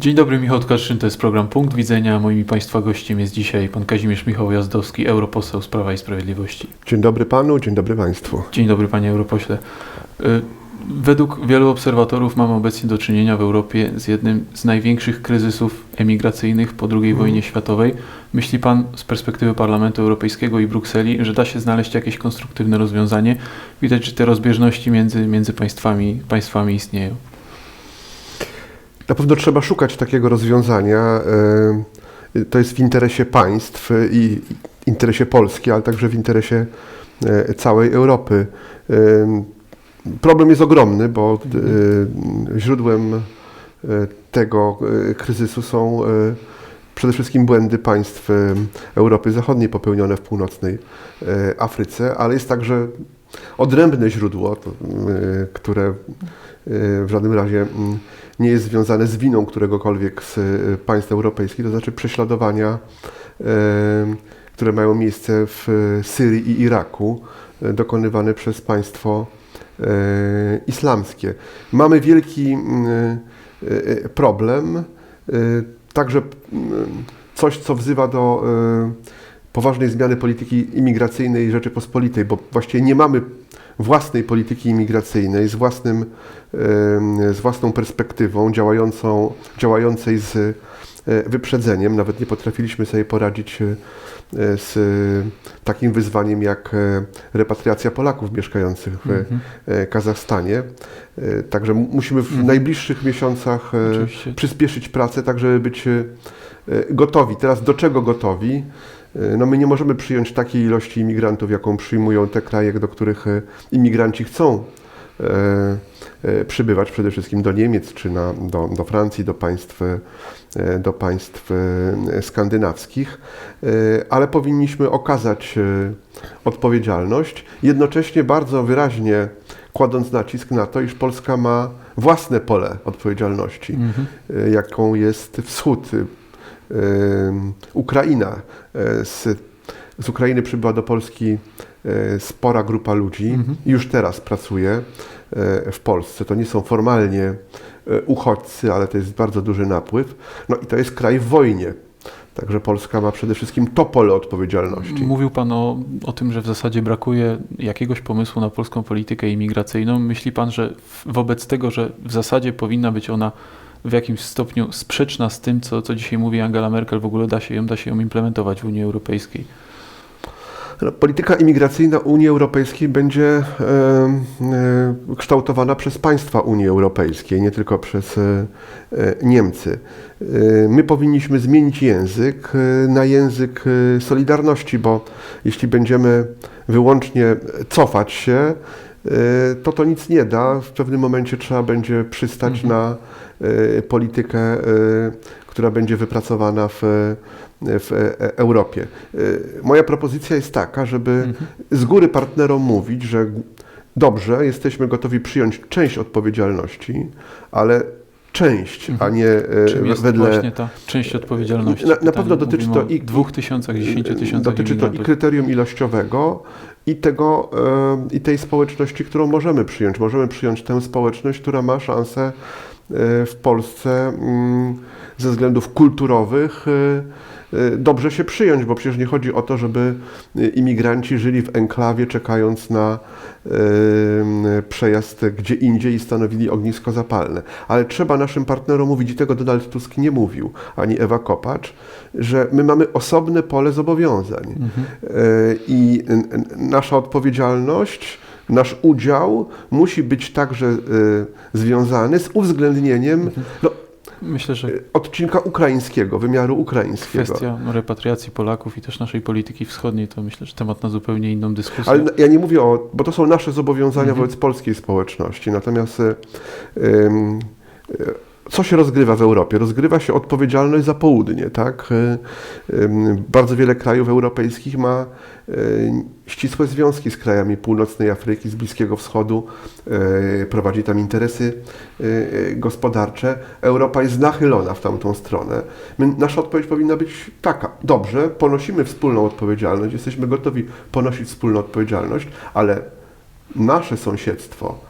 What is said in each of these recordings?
Dzień dobry, Michał Tkaczyn, to jest program Punkt Widzenia. Moim i Państwa gościem jest dzisiaj pan Kazimierz Michał Jazdowski, europoseł z Prawa i Sprawiedliwości. Dzień dobry panu, dzień dobry państwu. Dzień dobry panie europośle. Y, Według wielu obserwatorów mamy obecnie do czynienia w Europie z jednym z największych kryzysów emigracyjnych po II wojnie światowej. Myśli pan z perspektywy Parlamentu Europejskiego i Brukseli, że da się znaleźć jakieś konstruktywne rozwiązanie? Widać, że te rozbieżności między, między państwami, państwami istnieją. Na pewno trzeba szukać takiego rozwiązania. e, To jest w interesie państw i interesie Polski, ale także w interesie e, całej Europy. E, Problem jest ogromny, bo źródłem tego kryzysu są przede wszystkim błędy państw Europy Zachodniej popełnione w północnej Afryce, ale jest także odrębne źródło, które w żadnym razie mm, nie jest związane z winą któregokolwiek z e, państw europejskich, to znaczy prześladowania, e, które mają miejsce w e, Syrii i Iraku, dokonywane przez państwo islamskie. Mamy wielki mm, problem, także coś, co wzywa do poważnej zmiany polityki imigracyjnej Rzeczypospolitej, bo właściwie nie mamy własnej polityki imigracyjnej z, własnym, z własną perspektywą, działającą, działającej z e, wyprzedzeniem. Nawet nie potrafiliśmy sobie poradzić e, z takim wyzwaniem jak e, repatriacja Polaków mieszkających w Mhm. Kazachstanie. Także mu- musimy w Mhm. najbliższych miesiącach Oczywiście. przyspieszyć pracę, tak żeby być gotowi. Teraz do czego gotowi? E, No my nie możemy przyjąć takiej ilości imigrantów, jaką przyjmują te kraje, do których e, imigranci chcą e, przybywać, przede wszystkim do Niemiec czy na, do, do Francji, do państw, do państw skandynawskich, ale powinniśmy okazać odpowiedzialność, jednocześnie bardzo wyraźnie kładąc nacisk na to, iż Polska ma własne pole odpowiedzialności Mhm. jaką jest wschód, Ukraina. E, Z, z Ukrainy przybyła do Polski e, spora grupa ludzi Mhm. już teraz pracuje e, w Polsce. To nie są formalnie uchodźcy, ale to jest bardzo duży napływ. No i to jest kraj w wojnie. Także Polska ma przede wszystkim to pole odpowiedzialności. Mówił Pan o, o tym, że w zasadzie brakuje jakiegoś pomysłu na polską politykę imigracyjną. Myśli Pan, że wobec tego, że w zasadzie powinna być ona w jakimś stopniu sprzeczna z tym, co, co dzisiaj mówi Angela Merkel, w ogóle da się ją, da się ją implementować w Unii Europejskiej? No, Polityka imigracyjna Unii Europejskiej będzie e, e, kształtowana przez państwa Unii Europejskiej, nie tylko przez e, e, Niemcy. E, my powinniśmy zmienić język e, na język solidarności, bo jeśli będziemy wyłącznie cofać się, to to nic nie da. W pewnym momencie trzeba będzie przystać Mhm. na e, politykę, e, która będzie wypracowana w, w e, Europie. E, Moja propozycja jest taka, żeby Mhm. z góry partnerom mówić, że dobrze, jesteśmy gotowi przyjąć część odpowiedzialności, ale część, Mhm. a nie e, Czym jest wedle. właśnie ta część odpowiedzialności? Na- na pewno dotyczy to i- dwóch tysiącach, dziesięciu tysiącach Dotyczy to i kryterium ilościowego, i, tego, i tej społeczności, którą możemy przyjąć. Możemy przyjąć tę społeczność, która ma szansę w Polsce mm, ze względów kulturowych e, e, dobrze się przyjąć, bo przecież nie chodzi o to, żeby e, imigranci żyli w enklawie, czekając na e, przejazd gdzie indziej i stanowili ognisko zapalne. Ale trzeba naszym partnerom mówić, i tego Donald Tusk nie mówił, ani Ewa Kopacz, że my mamy osobne pole zobowiązań. Mhm. E, I nasza odpowiedzialność, nasz udział musi być także e, związany z uwzględnieniem Mhm. no, Myślę, że e, odcinka ukraińskiego, wymiaru ukraińskiego. kwestia repatriacji Polaków i też naszej polityki wschodniej to myślę, że temat na zupełnie inną dyskusję. Ale ja nie mówię o, bo to są nasze zobowiązania Mhm. wobec polskiej społeczności. Natomiast e, co się rozgrywa w Europie? Rozgrywa się odpowiedzialność za południe, tak? E, Bardzo wiele krajów europejskich ma e, ścisłe związki z krajami północnej Afryki, z Bliskiego Wschodu, e, prowadzi tam interesy gospodarcze. Europa jest nachylona w tamtą stronę. Nasza odpowiedź powinna być taka, dobrze, ponosimy wspólną odpowiedzialność, jesteśmy gotowi ponosić wspólną odpowiedzialność, ale nasze sąsiedztwo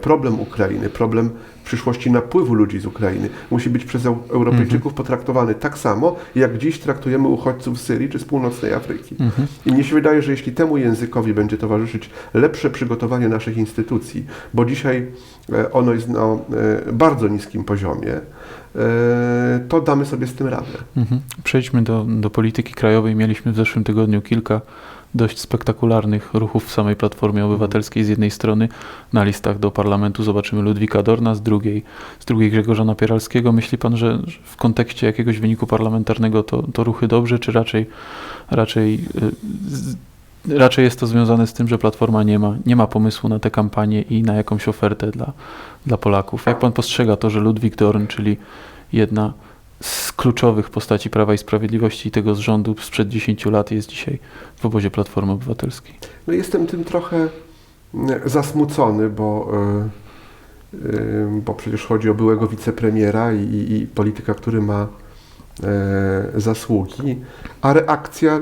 problem Ukrainy, problem przyszłości napływu ludzi z Ukrainy musi być przez Eu- Europejczyków potraktowany tak samo, jak dziś traktujemy uchodźców z Syrii czy z północnej Afryki. Mhm. I mnie się wydaje, że jeśli temu językowi będzie towarzyszyć lepsze przygotowanie naszych instytucji, bo dzisiaj e, ono jest na e, bardzo niskim poziomie, e, to damy sobie z tym radę. Mhm. Przejdźmy do, do polityki krajowej. Mieliśmy w zeszłym tygodniu kilka dość spektakularnych ruchów w samej Platformie Obywatelskiej. Z jednej strony na listach do parlamentu zobaczymy Ludwika Dorna, z drugiej, z drugiej Grzegorza Napieralskiego. Myśli pan, że w kontekście jakiegoś wyniku parlamentarnego to, to ruchy dobrze, czy raczej, raczej, y, raczej jest to związane z tym, że Platforma nie ma, nie ma pomysłu na tę kampanię i na jakąś ofertę dla, dla Polaków? Jak pan postrzega to, że Ludwik Dorn, czyli jedna z kluczowych postaci Prawa i Sprawiedliwości i tego z rządu sprzed 10 lat jest dzisiaj w obozie Platformy Obywatelskiej. No jestem tym trochę zasmucony, bo, y, y, bo przecież chodzi o byłego wicepremiera i, i, polityka, który ma e, zasługi, a reakcja, e,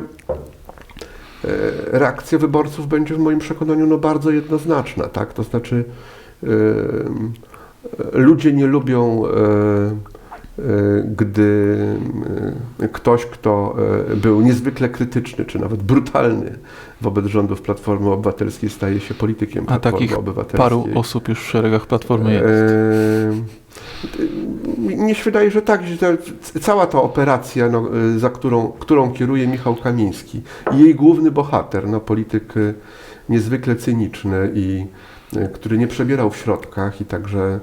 reakcja wyborców będzie w moim przekonaniu no, bardzo jednoznaczna, tak? To znaczy ludzie nie lubią e, e, gdy e, ktoś, kto e, był niezwykle krytyczny, czy nawet brutalny wobec rządów Platformy Obywatelskiej, staje się politykiem A Platformy takich Obywatelskiej. Paru osób już w szeregach Platformy jest. Mnie się wydaje, że tak, że ta, cała ta operacja, no, za którą, którą kieruje Michał Kamiński jej główny bohater, no, polityk niezwykle cyniczny i który nie przebierał w środkach i także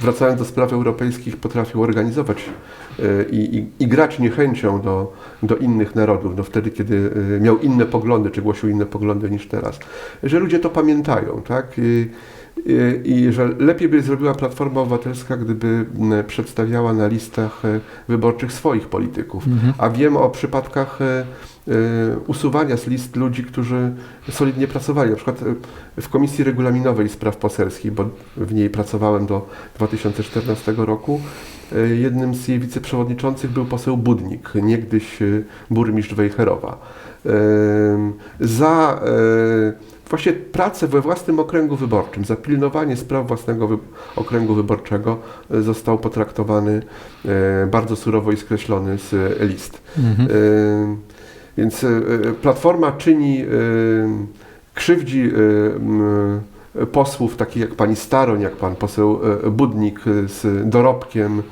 wracając do spraw europejskich potrafił organizować e, i, i, i grać niechęcią do, do innych narodów, no wtedy, kiedy e, miał inne poglądy, czy głosił inne poglądy niż teraz. Że ludzie to pamiętają, tak? I, i, i że lepiej by zrobiła Platforma Obywatelska, gdyby przedstawiała na listach e, wyborczych swoich polityków. Mhm. A wiem o przypadkach e, e, usuwania z list ludzi, którzy solidnie pracowali. Na przykład e, w Komisji Regulaminowej Spraw Poselskich, bo w niej pracowałem do 2014 roku, e, jednym z jej wiceprzewodniczących był poseł Budnik, niegdyś burmistrz Wejherowa. Za właśnie pracę we własnym okręgu wyborczym, za pilnowanie spraw własnego wy okręgu wyborczego został potraktowany e, bardzo surowo i skreślony z list. Mhm. E, Więc e, Platforma czyni, e, krzywdzi posłów takich jak pani Staroń, jak pan poseł Budnik z dorobkiem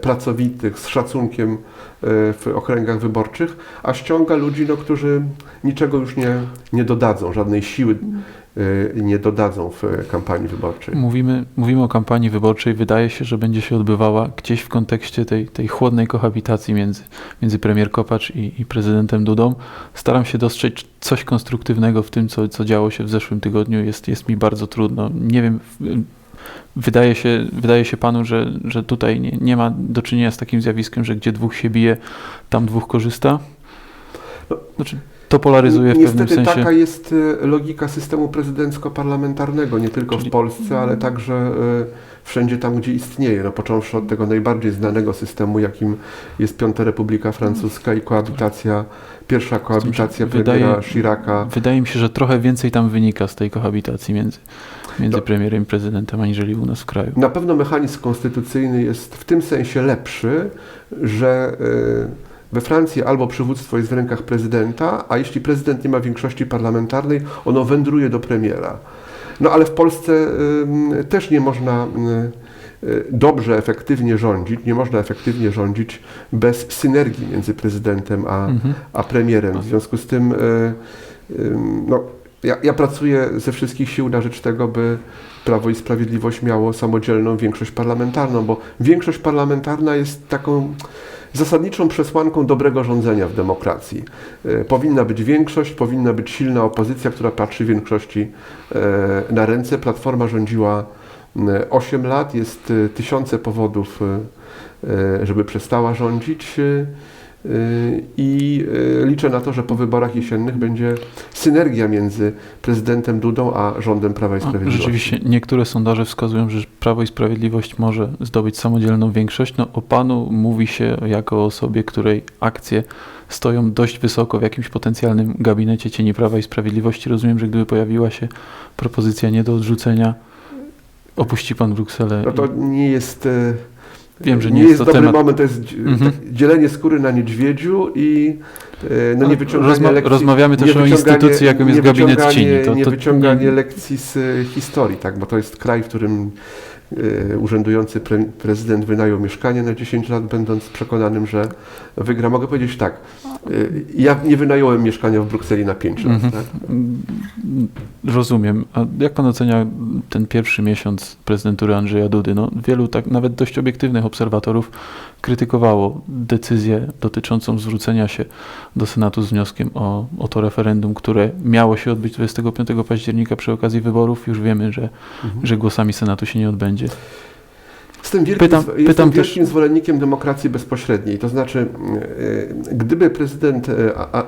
pracowitych, z szacunkiem w okręgach wyborczych, a ściąga ludzi, no, którzy niczego już nie, nie dodadzą, żadnej siły e, nie dodadzą w kampanii wyborczej. Mówimy, mówimy o kampanii wyborczej. Wydaje się, że będzie się odbywała gdzieś w kontekście tej, tej chłodnej kohabitacji między, między premier Kopacz i, i prezydentem Dudą. Staram się dostrzec coś konstruktywnego w tym, co, co działo się w zeszłym tygodniu. Jest, jest mi bardzo trudno. Nie wiem, wydaje się, wydaje się panu, że, że tutaj nie, nie ma do czynienia z takim zjawiskiem, że gdzie dwóch się bije, tam dwóch korzysta? No, Znaczy, to polaryzuje w Niestety pewnym sensie. taka jest e, logika systemu prezydencko-parlamentarnego, nie tylko Czyli- w Polsce, ale także e, wszędzie tam, gdzie istnieje. No, począwszy od tego najbardziej znanego systemu, jakim jest Piąta Republika Francuska i koabitacja, pierwsza koabitacja wydaje- premiera Chiraca. Wydaje mi się, że trochę więcej tam wynika z tej kohabitacji między, między To- premierem i prezydentem, aniżeli u nas w kraju. Na pewno mechanizm konstytucyjny jest w tym sensie lepszy, że e, we Francji albo przywództwo jest w rękach prezydenta, a jeśli prezydent nie ma większości parlamentarnej, ono wędruje do premiera. No ale w Polsce ym, też nie można ym, y, dobrze, efektywnie rządzić, nie można efektywnie rządzić bez synergii między prezydentem a, Mhm. a premierem. W związku z tym y, no, ja, ja pracuję ze wszystkich sił na rzecz tego, by Prawo i Sprawiedliwość miało samodzielną większość parlamentarną, bo większość parlamentarna jest taką zasadniczą przesłanką dobrego rządzenia w demokracji. E, Powinna być większość, powinna być silna opozycja, która patrzy większości e, na ręce. Platforma rządziła m, 8 lat, jest e, tysiące powodów, żeby przestała rządzić. E, I e, liczę na to, że po wyborach jesiennych będzie synergia między prezydentem Dudą a rządem Prawa i Sprawiedliwości. Rzeczywiście, niektóre sondaże wskazują, że Prawo i Sprawiedliwość może zdobyć samodzielną większość. No, o panu mówi się jako o osobie, której akcje stoją dość wysoko w jakimś potencjalnym gabinecie cieni Prawa i Sprawiedliwości. Rozumiem, że gdyby pojawiła się propozycja nie do odrzucenia, opuści pan Brukselę. No to nie jest... e, Wiem, że nie, nie jest jest to dobry temat. moment, to jest Mhm. tak, dzielenie skóry na niedźwiedziu i e, no, nie wyciąganie lekcji. rozmawiamy też o wyciąganie- instytucji, jaką jest gabinet wyciąganie- cieni. To, nie to, wyciąganie nie- lekcji z e, historii, tak, bo to jest kraj, w którym urzędujący pre, prezydent wynajął mieszkanie na 10 lat, będąc przekonanym, że wygra. Mogę powiedzieć tak, e, ja nie wynająłem mieszkania w Brukseli na 5 lat. Mhm. Tak? Rozumiem. A jak pan ocenia ten pierwszy miesiąc prezydentury Andrzeja Dudy? No, wielu, tak nawet dość obiektywnych obserwatorów krytykowało decyzję dotyczącą zwrócenia się do Senatu z wnioskiem o, o to referendum, które miało się odbyć 25 października przy okazji wyborów. Już wiemy, że, Mhm. że głosami Senatu się nie odbędzie. Jestem wielkim, Pytam- jestem pytam też- wielkim zwolennikiem demokracji bezpośredniej. To znaczy, e, gdyby prezydent e,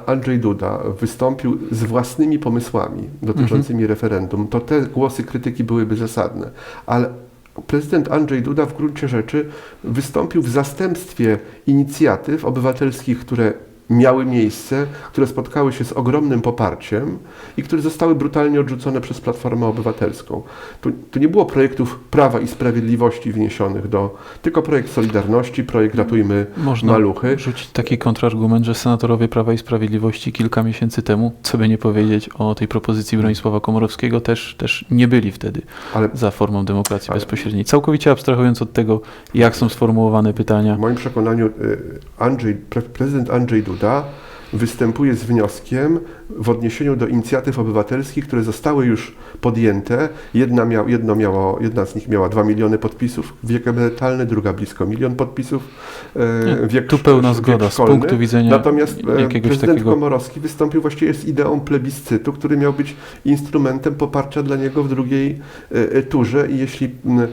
Andrzej Duda wystąpił z własnymi pomysłami dotyczącymi Mhm. referendum, to te głosy krytyki byłyby zasadne. Ale prezydent Andrzej Duda w gruncie rzeczy wystąpił w zastępstwie inicjatyw obywatelskich, które miały miejsce, które spotkały się z ogromnym poparciem i które zostały brutalnie odrzucone przez Platformę Obywatelską. Tu, tu nie było projektów Prawa i Sprawiedliwości wniesionych do, tylko projekt Solidarności, projekt Ratujmy Można Maluchy. rzucić taki kontrargument, że senatorowie Prawa i Sprawiedliwości kilka miesięcy temu, co by nie powiedzieć o tej propozycji Bronisława Komorowskiego, też, też nie byli wtedy Ale za formą demokracji Ale- bezpośredniej. Całkowicie abstrahując od tego, jak są sformułowane pytania. w moim przekonaniu y, Andrzej, pre, prezydent Andrzej Duda występuje z wnioskiem w odniesieniu do inicjatyw obywatelskich, które zostały już podjęte. Jedna, miał, jedno miało, jedna z nich miała 2 miliony podpisów, wiek emerytalny, druga blisko milion podpisów, e, wiek Tu pełna wiek zgoda z szkolny. punktu widzenia Natomiast e, prezydent takiego Komorowski wystąpił właściwie z ideą plebiscytu, który miał być instrumentem poparcia dla niego w drugiej e, turze i jeśli m,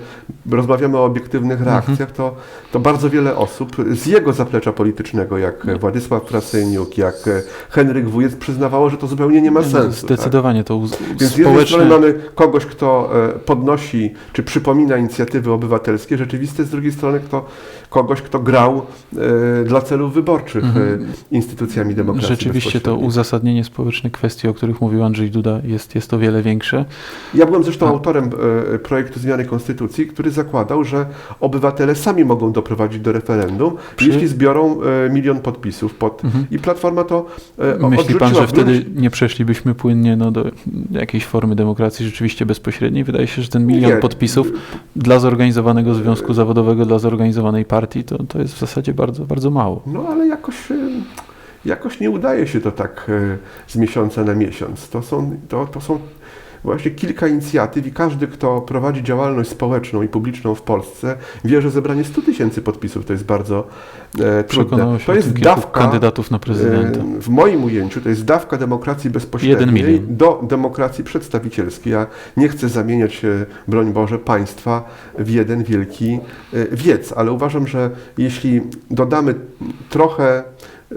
rozmawiamy o obiektywnych Mhm. reakcjach, to, to bardzo wiele osób z jego zaplecza politycznego, jak e, Władysław Prasyniuk, jak e, Henryk Wujec przyznawało, że to zupełnie nie ma no, sensu. tak? Zdecydowanie to uz- Więc z jednej strony społeczne... mamy kogoś, kto e, podnosi czy przypomina inicjatywy obywatelskie rzeczywiste, z drugiej strony kto, kogoś, kto grał e, dla celów wyborczych Mhm. e, instytucjami demokracji Rzeczywiście to uzasadnienie społeczne kwestii, o których mówił Andrzej Duda, jest, jest o wiele większe. Ja byłem zresztą A. autorem e, projektu zmiany konstytucji, który zakładał, że obywatele sami mogą doprowadzić do referendum, Przy- jeśli zbiorą milion podpisów pod... Mhm. I Platforma to Myśli pan, że wtedy nie przeszlibyśmy płynnie no, do jakiejś formy demokracji rzeczywiście bezpośredniej? Wydaje się, że ten milion Nie. podpisów dla zorganizowanego związku zawodowego, dla zorganizowanej partii, to, to jest w zasadzie bardzo, bardzo mało. No ale jakoś, e, jakoś nie udaje się to tak e, z miesiąca na miesiąc. To są, to, to są właśnie kilka inicjatyw i każdy, kto prowadzi działalność społeczną i publiczną w Polsce, wie, że zebranie 100 tysięcy podpisów to jest bardzo e, trudne. To jest dawka, kandydatów na prezydenta. e, w moim ujęciu to jest dawka demokracji bezpośredniej do demokracji przedstawicielskiej. Ja nie chcę zamieniać, e, broń Boże, państwa w jeden wielki e, wiec, ale uważam, że jeśli dodamy trochę e,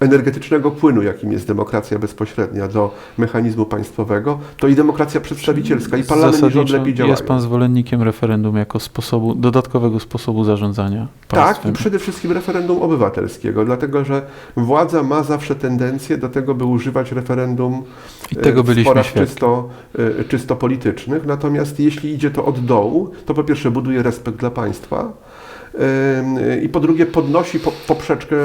energetycznego płynu, jakim jest demokracja bezpośrednia do mechanizmu państwowego, to i demokracja przedstawicielska, i parlament rząd lepiej działają. jest pan zwolennikiem referendum jako sposobu, dodatkowego sposobu zarządzania Tak, państwem. i przede wszystkim referendum obywatelskiego, dlatego że władza ma zawsze tendencję do tego, by używać referendum I tego e, w sporach czysto, e, czysto politycznych. Natomiast jeśli idzie to od dołu, to po pierwsze buduje respekt dla państwa i po drugie podnosi po- poprzeczkę,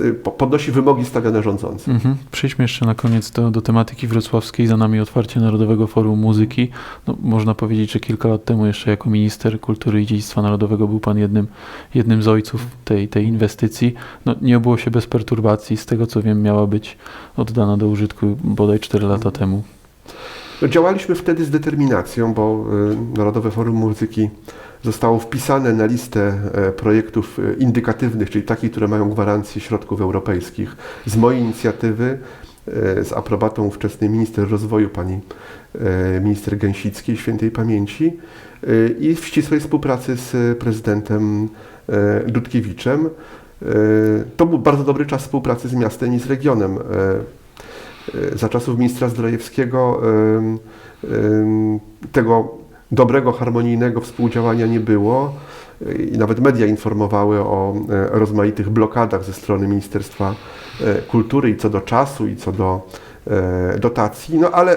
e, po- podnosi wymogi stawiane rządzącym. Mhm. Przejdźmy jeszcze na koniec do, do tematyki wrocławskiej. Za nami otwarcie Narodowego Forum Muzyki. No, można powiedzieć, że kilka lat temu jeszcze jako minister kultury i dziedzictwa narodowego był pan jednym, jednym z ojców tej, tej inwestycji. No, nie obyło się bez perturbacji. Z tego co wiem, miała być oddana do użytku bodaj 4 lata temu. No, działaliśmy wtedy z determinacją, bo y, Narodowe Forum Muzyki zostało wpisane na listę e, projektów e, indykatywnych, czyli takich, które mają gwarancję środków europejskich. Z mojej inicjatywy, e, z aprobatą ówczesnej minister rozwoju, pani minister Gęsickiej, świętej pamięci i w ścisłej współpracy z prezydentem Dudkiewiczem. To był bardzo dobry czas współpracy z miastem i z regionem. E, za czasów ministra em, tego dobrego, harmonijnego współdziałania nie było. I nawet media informowały o e, rozmaitych blokadach ze strony Ministerstwa e, Kultury i co do czasu, i co do dotacji, no ale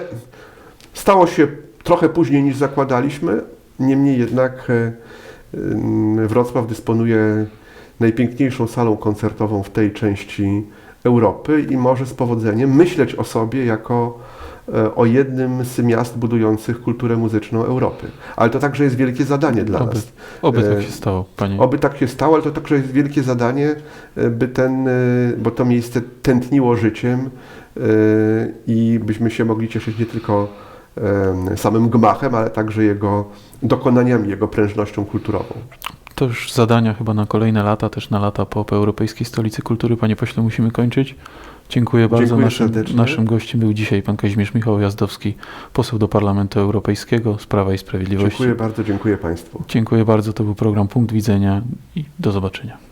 stało się trochę później niż zakładaliśmy, niemniej jednak Wrocław dysponuje najpiękniejszą salą koncertową w tej części Europy i może z powodzeniem myśleć o sobie jako e, o jednym z miast budujących kulturę muzyczną Europy. Ale to także jest wielkie zadanie dla Oby. nas. Oby E, tak się stało, panie. Oby tak się stało, ale to także jest wielkie zadanie, e, by ten, e, bo to miejsce tętniło życiem e, i byśmy się mogli cieszyć nie tylko e, samym gmachem, ale także jego dokonaniami, jego prężnością kulturową. To już zadania chyba na kolejne lata, też na lata po, po Europejskiej Stolicy Kultury. Panie pośle, musimy kończyć. Dziękuję bardzo. Dziękuję naszym, serdecznie. naszym gościem był dzisiaj pan Kazimierz Michał Jazdowski, poseł do Parlamentu Europejskiego z Prawa i Sprawiedliwości. Dziękuję bardzo, dziękuję Państwu. Dziękuję bardzo. To był program Punkt Widzenia i do zobaczenia.